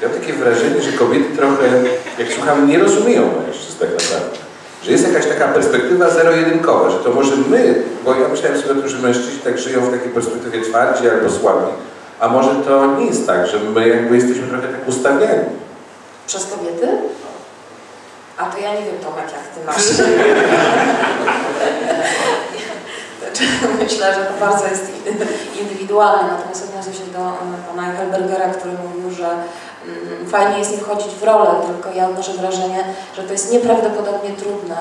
Ja mam takie wrażenie, że kobiety trochę, jak słucham, nie rozumieją mężczyzn tak naprawdę. Że jest jakaś taka perspektywa zero-jedynkowa, że to może my, bo ja myślałem sobie o tym, że mężczyźni tak żyją w takiej perspektywie twardzi albo słabi, a może to nie jest tak, że my jakby jesteśmy trochę tak ustawiani. Przez kobiety? A to ja nie wiem, Tomek, jak ty masz. Myślę, że to bardzo jest indywidualne, natomiast odniosę się do pana Helbergera, który mówił, że fajnie jest nie wchodzić w rolę, tylko ja odnoszę wrażenie, że to jest nieprawdopodobnie trudne.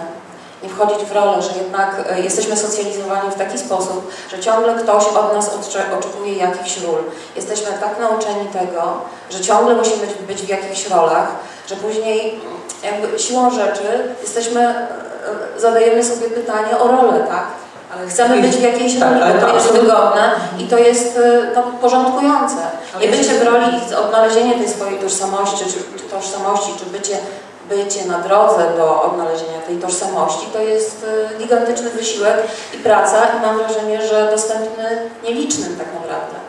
Nie wchodzić w rolę, że jednak e, jesteśmy socjalizowani w taki sposób, że ciągle ktoś od nas oczekuje jakichś ról. Jesteśmy tak nauczeni tego, że ciągle musimy być, w jakichś rolach, że później jakby siłą rzeczy jesteśmy, e, e, zadajemy sobie pytanie o rolę, tak? Ale Chcemy być w jakiejś Tak, roli, ale bo to jest wygodne i to jest no, porządkujące. Nie bycie w roli odnalezienie tej swojej tożsamości, czy, czy tożsamości, czy bycie, bycie na drodze do odnalezienia tej tożsamości, to jest y, gigantyczny wysiłek i praca i mam wrażenie, że dostępny nielicznym tak naprawdę.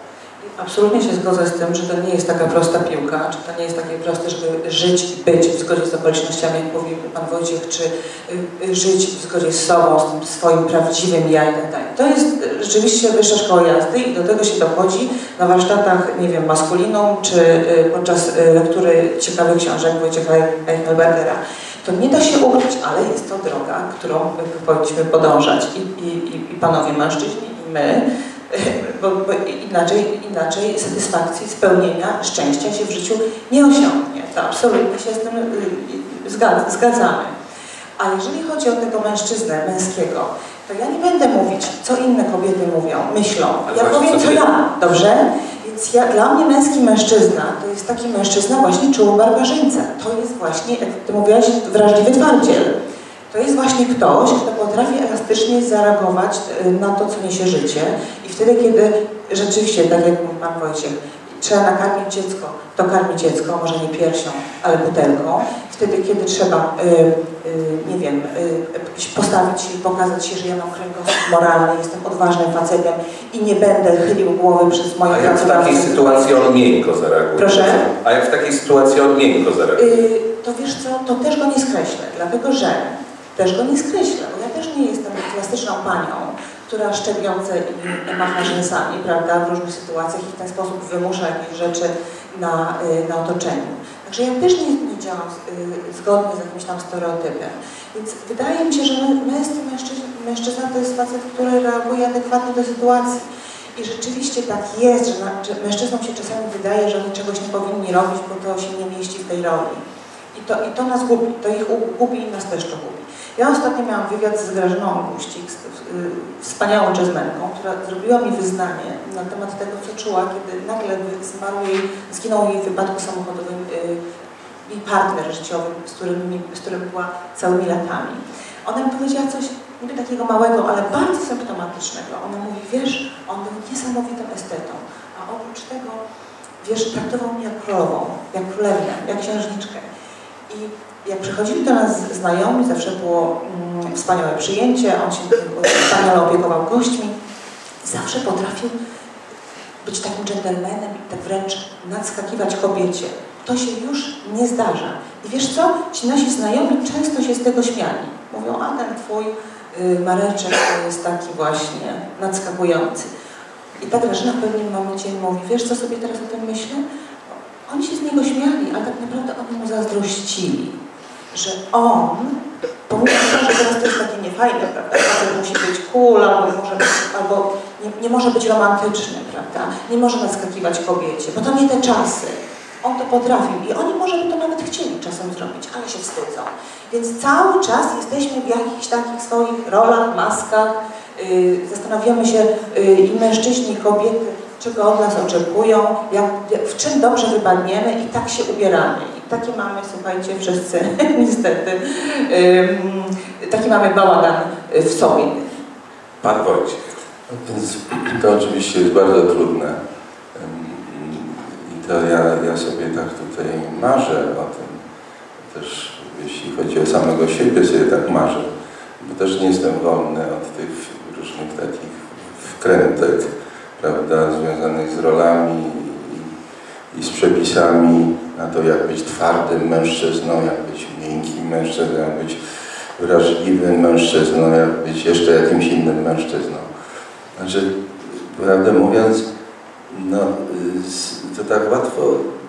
Absolutnie się zgodzę z tym, że to nie jest taka prosta piłka, czy to nie jest takie proste, żeby żyć być w zgodzie z okolicznościami, jak mówił Pan Wojciech, czy y, żyć w zgodzie z sobą, z tym swoim prawdziwym ja i tak dalej. To jest rzeczywiście wyższa szkoła jazdy i do tego się dochodzi na warsztatach, nie wiem, maskulinum, czy y, podczas y, lektury ciekawych książek Wojciecha Eichelbergera. To nie da się ukryć, ale jest to droga, którą powinniśmy podążać i, i- i panowie mężczyźni, i my, bo, bo inaczej, inaczej satysfakcji, spełnienia, szczęścia się w życiu nie osiągnie. To absolutnie się z tym y, zgad- zgadzamy. A jeżeli chodzi o tego mężczyznę męskiego, to ja nie będę mówić, co inne kobiety mówią, myślą. Ja powiem, co ja, dobrze? Więc ja, dla mnie męski mężczyzna to jest taki mężczyzna właśnie czuły barbarzyńca. To jest właśnie, jak ty mówiłaś, wrażliwy twardziel. To jest właśnie ktoś, kto potrafi elastycznie zareagować y, na to, co niesie życie i wtedy, kiedy rzeczywiście, tak jak mówi Pan Wojciech, trzeba nakarmić dziecko, to karmi dziecko, może nie piersią, ale butelką. Wtedy, kiedy trzeba, y, y, nie wiem, y, postawić się i pokazać się, że ja mam kręgosłup moralny, jestem odważnym facetem i nie będę chylił głowy przez moich A jak w takiej sytuacji on miękko zareaguje? Proszę? A jak w takiej sytuacji on miękko zareaguje? Y, to wiesz co, to też go nie skreślę, dlatego że też go nie skreślę, bo ja też nie jestem klasyczną panią, która szczepiące i macha rzęsami, prawda, w różnych sytuacjach i w ten sposób wymusza jakieś rzeczy na, y, na otoczeniu. Także ja też nie, nie działam y, zgodnie z jakimś tam stereotypem. Więc wydaje mi się, że męscy mężczyzna, mężczyzna to jest facet, który reaguje adekwatnie do sytuacji. I rzeczywiście tak jest, że, na, że mężczyznom się czasami wydaje, że oni czegoś nie powinni robić, bo to się nie mieści w tej roli. I to, I to nas gubi, to ich gubi i nas też to gubi. Ja ostatnio miałam wywiad z Grażyną Guścik, y, wspaniałą jazzmenką, która zrobiła mi wyznanie na temat tego, co czuła, kiedy nagle zmarł jej, zginął jej w wypadku samochodowym y, jej partner życiowy, z którym, z którym była całymi latami. Ona mi powiedziała coś niby takiego małego, ale bardzo symptomatycznego. Ona mówi, wiesz, on był niesamowitym estetą, a oprócz tego, wiesz, traktował mnie jak królową, jak królewnę, jak księżniczkę. I jak przychodzili do nas znajomi, zawsze było mm, wspaniałe przyjęcie, on się wspaniale opiekował gośćmi. Zawsze potrafił być takim dżentelmenem tak wręcz nadskakiwać kobiecie. To się już nie zdarza. I wiesz co? Ci nasi znajomi często się z tego śmiali. Mówią, a ten twój y, Mareczek jest taki właśnie nadskakujący. I ta Grażyna w pewnym momencie mówi, wiesz co sobie teraz o tym myślę? Oni się z niego śmiali, ale tak naprawdę oni mu zazdrościli, że on, pomimo tego, że teraz to jest takie niefajne, prawda, facet musi być cool, albo, może być, albo nie, nie może być romantyczny, prawda, nie może naskakiwać kobiecie, bo to nie te czasy. On to potrafił i oni może by to nawet chcieli czasem zrobić, ale się wstydzą. Więc cały czas jesteśmy w jakichś takich swoich rolach, maskach, yy, zastanawiamy się yy, i mężczyźni, i kobiety, czego od nas oczekują, jak, w czym dobrze wypadniemy i tak się ubieramy. I takie mamy, słuchajcie, wszyscy niestety, taki mamy bałagan w sobie. Pan Wojciech. Więc to oczywiście jest bardzo trudne. I to ja, ja sobie tak tutaj marzę o tym. Też jeśli chodzi o samego siebie, sobie tak marzę. Bo też nie jestem wolny od tych różnych takich wkrętek, prawda, związanych z rolami. I z przepisami na to, jak być twardym mężczyzną, jak być miękkim mężczyzną, jak być wrażliwym mężczyzną, jak być jeszcze jakimś innym mężczyzną. Znaczy, prawdę mówiąc, no, to tak łatwo,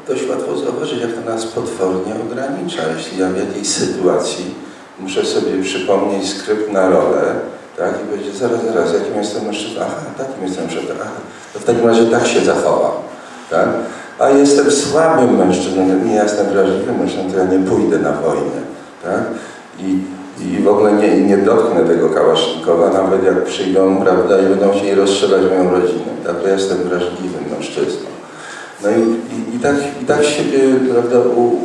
dość łatwo zauważyć, jak to nas potwornie ogranicza. Jeśli ja w jakiejś sytuacji muszę sobie przypomnieć skrypt na rolę, tak, i powiedzieć, zaraz, zaraz, jakim jestem mężczyzną, aha, takim jestem mężczyzną, aha, to w takim razie tak się zachowam, tak? A jestem słabym mężczyzną, nie jestem wrażliwym mężczyzną, to ja nie pójdę na wojnę, tak? I, i w ogóle nie, nie dotknę tego kałasznikowa, nawet jak przyjdą, prawda, i będą chcieli rozstrzelać moją rodzinę, tak? Ja jestem wrażliwym mężczyzną. No i, i, i, tak, i tak siebie, prawda,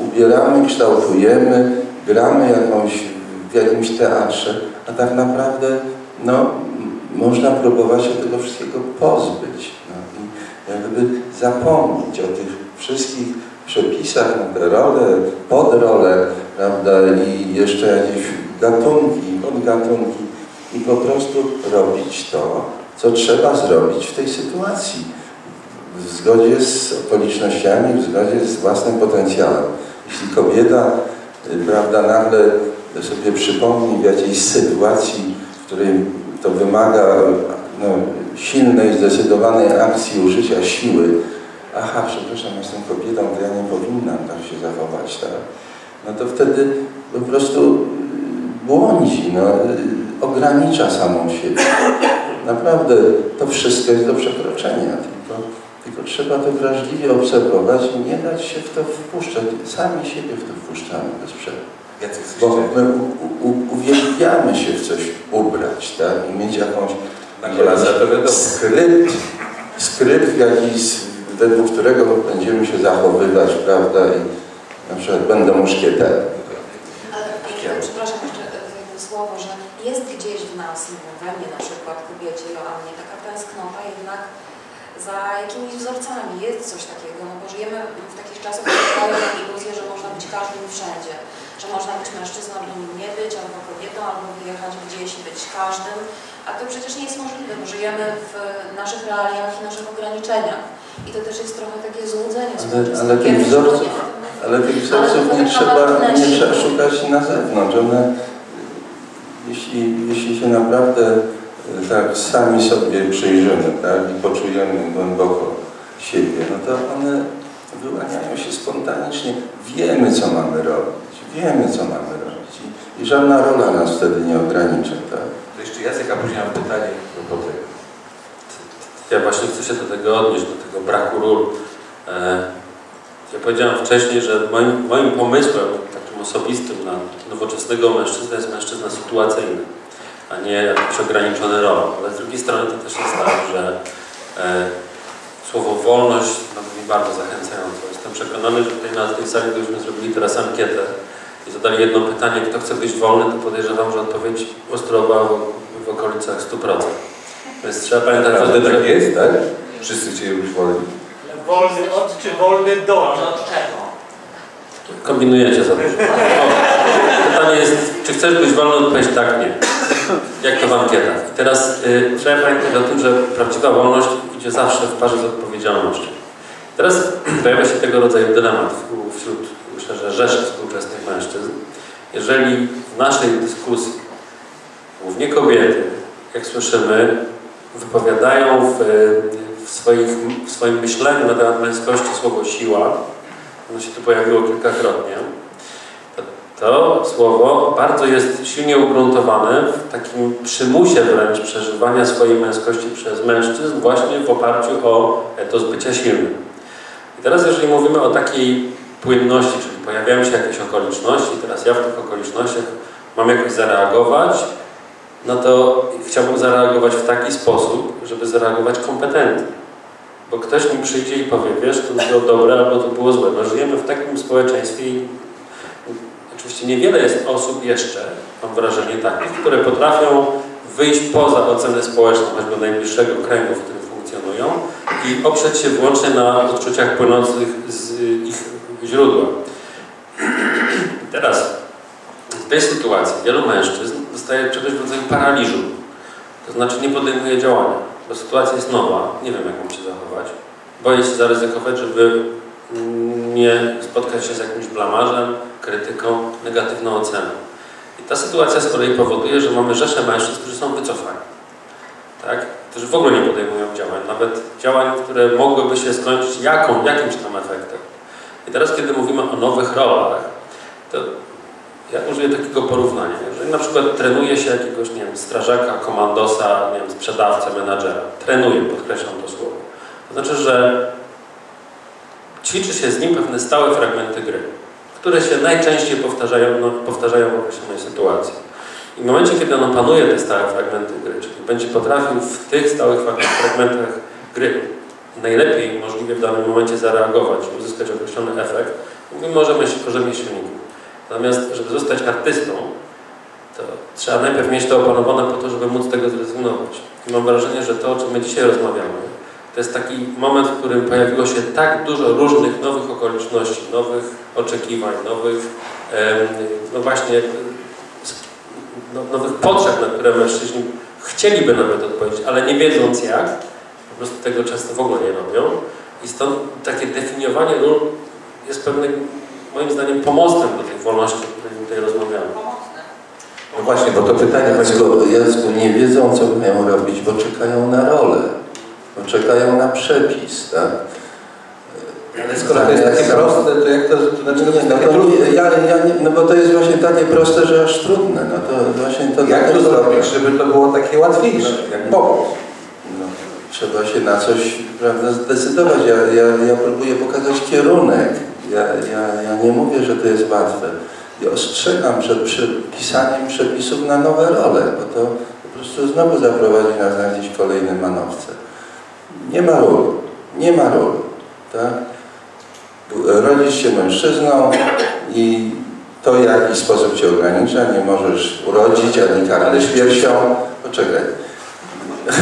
ubieramy, kształtujemy, gramy jakąś, w jakimś teatrze, a tak naprawdę, no, można próbować się tego wszystkiego pozbyć. Jakby zapomnieć o tych wszystkich przepisach na role, podrole, prawda, i jeszcze jakieś gatunki, podgatunki i po prostu robić to, co trzeba zrobić w tej sytuacji. W zgodzie z okolicznościami, w zgodzie z własnym potencjałem. Jeśli kobieta, prawda, nagle sobie przypomni w jakiejś sytuacji, w której to wymaga no, silnej, zdecydowanej akcji użycia siły, aha, przepraszam, jestem kobietą, to ja nie powinnam tak się zachować, tak? No to wtedy po prostu błądzi, no, ogranicza samą siebie. Naprawdę to wszystko jest do przekroczenia, tylko, tylko trzeba to wrażliwie obserwować i nie dać się w to wpuszczać. Sami siebie w to wpuszczamy bez przerwy. Bo my u, u, uwielbiamy się w coś ubrać, tak? I mieć jakąś Na wiadomo. skrypt, skrypt jakiś, według którego będziemy się zachowywać, prawda? I na przykład będę muszkieterem. Ale, ale przepraszam jeszcze jedno słowo, że jest gdzieś w nas, we mnie na przykład, kobiecie Joannie, taka tęsknota jednak za jakimiś wzorcami. Jest coś takiego, no bo żyjemy w takich dają nam iluzję, że można być każdym i wszędzie. Że można być mężczyzną, albo nim nie być, albo kobietą, albo wyjechać gdzieś i być każdym. A to przecież nie jest możliwe, bo żyjemy w naszych realiach i naszych ograniczeniach. I to też jest trochę takie złudzenie Ale, współczesne. ale tych wzorców, nie. ale tych wzorców Ale nie trzeba, nie trzeba szukać na zewnątrz. One, jeśli, jeśli się naprawdę e, tak sami sobie przyjrzymy tak, i poczujemy głęboko siebie, no to one wyłaniają się spontanicznie. Wiemy, co mamy robić. Wiemy, co mamy robić. I, i żadna rola nas wtedy nie ogranicza. Tak? To jeszcze Jacek, a później mam pytanie do tego. Ja właśnie chcę się do tego odnieść, do tego braku ról. E, Ja powiedziałem wcześniej, że moim, moim pomysłem takim osobistym na nowoczesnego mężczyznę jest mężczyzna sytuacyjny, a nie jakiś ograniczony rolą. Ale z drugiej strony to też jest tak, że e, słowo wolność no, brzmi bardzo zachęcająco. Jestem przekonany, że tutaj na tej sali, gdybyśmy zrobili teraz ankietę i zadali jedno pytanie, kto chce być wolny, to podejrzewam, że odpowiedź ostrowa w, w okolicach 100%. Więc trzeba pamiętać, że, tak jest, tak? Wszyscy chcieli być wolni. Wolny od czy wolny do? Od czego? Kombinujecie za dużo. O, pytanie jest, czy chcesz być wolny? Odpowiedź tak, nie. Jak to w ankietach. I teraz y, trzeba pamiętać o tym, że prawdziwa wolność idzie zawsze w parze z odpowiedzialnością. Teraz pojawia się tego rodzaju dylemat wśród, myślę, że rzeszy współczesnych mężczyzn. Jeżeli w naszej dyskusji głównie kobiety, jak słyszymy, wypowiadają w, w, swoich, w swoim myśleniu na temat męskości słowo siła, ono się tu pojawiło kilkakrotnie, to, to słowo bardzo jest silnie ugruntowane w takim przymusie wręcz przeżywania swojej męskości przez mężczyzn właśnie w oparciu o etos bycia silnym. I teraz jeżeli mówimy o takiej płynności, czyli pojawiają się jakieś okoliczności, teraz ja w tych okolicznościach mam jakoś zareagować, no to chciałbym zareagować w taki sposób, żeby zareagować kompetentnie. Bo ktoś mi przyjdzie i powie, wiesz, to było dobre albo to było złe. No żyjemy w takim społeczeństwie i oczywiście niewiele jest osób jeszcze, mam wrażenie takich, które potrafią wyjść poza ocenę społeczną, choćby najbliższego kręgu, w którym funkcjonują i oprzeć się wyłącznie na odczuciach płynących z ich źródła. Teraz w tej sytuacji wielu mężczyzn dostaje czegoś w rodzaju paraliżu. To znaczy nie podejmuje działania, bo sytuacja jest nowa, nie wiem jak mam się zachować. Boję się zaryzykować, żeby nie spotkać się z jakimś blamarzem, krytyką, negatywną oceną. I ta sytuacja z kolei powoduje, że mamy rzesze mężczyzn, którzy są wycofani. Tak? Którzy w ogóle nie podejmują działań, nawet działań, które mogłyby się skończyć jaką, jakimś tam efektem. I teraz, kiedy mówimy o nowych rolach, to ja użyję takiego porównania. Jeżeli na przykład trenuje się jakiegoś, nie wiem, strażaka, komandosa, nie wiem, sprzedawcę, menadżera, trenuje, podkreślam to słowo, to znaczy, że ćwiczy się z nim pewne stałe fragmenty gry, które się najczęściej powtarzają, no, powtarzają w określonej sytuacji. I w momencie, kiedy on opanuje te stałe fragmenty gry, czyli będzie potrafił w tych stałych fragmentach gry najlepiej możliwie w danym momencie zareagować uzyskać określony efekt, o rzemieśl- o rzemieślniku. Natomiast, żeby zostać artystą, to trzeba najpierw mieć to opanowane po to, żeby móc z tego zrezygnować. I mam wrażenie, że to, o czym my dzisiaj rozmawiamy, to jest taki moment, w którym pojawiło się tak dużo różnych nowych okoliczności, nowych oczekiwań, nowych, no właśnie, no, nowych potrzeb, na które mężczyźni chcieliby nawet odpowiedzieć, ale nie wiedząc jak, po prostu tego często w ogóle nie robią. I stąd takie definiowanie ról jest pewnym, moim zdaniem, pomostem do tej wolności, o której tutaj rozmawiamy. No właśnie, bo to pytanie. Jacku, Jacku, nie wiedzą, co mają robić, bo czekają na rolę, bo czekają na przepis, tak? Ale skoro to jest takie proste, to jak to, to znaczy to Nie, jest no, to trudne? ja, ja nie, no bo to jest właśnie takie proste, że aż trudne. No to właśnie to Jak to zrobić, żeby to było takie łatwiejsze? Jak pomóc? No, trzeba się na coś prawda, zdecydować. Ja, ja, ja próbuję pokazać kierunek. Ja, ja, ja nie mówię, że to jest łatwe. Ja ostrzegam przed pisaniem przepisów na nowe role, bo to po prostu znowu zaprowadzi nas na jakieś kolejne manowce. Nie ma ról. Nie ma ról. Tak? Rodzisz się mężczyzną i to w jakiś sposób cię ogranicza. Nie możesz urodzić ani karmić piersią. Poczekaj.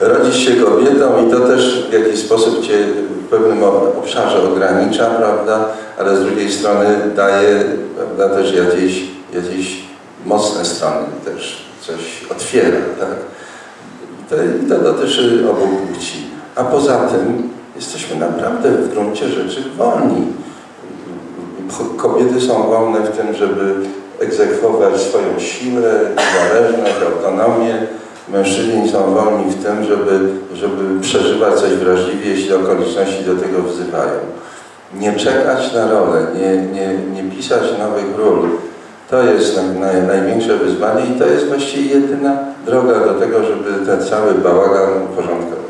Rodzisz się kobietą i to też w jakiś sposób cię w pewnym obszarze ogranicza, prawda? Ale z drugiej strony daje prawda, też jakieś, jakieś mocne strony, też coś otwiera, tak? To, to dotyczy obu płci. A poza tym jesteśmy naprawdę w gruncie rzeczy wolni. Kobiety są wolne w tym, żeby egzekwować swoją siłę, niezależność, autonomię. Mężczyźni są wolni w tym, żeby, żeby przeżywać coś wrażliwie, jeśli okoliczności do tego wzywają. Nie czekać na rolę, nie, nie, nie pisać nowych ról. To jest naj, naj, największe wyzwanie i to jest właściwie jedyna droga do tego, żeby ten cały bałagan uporządkować.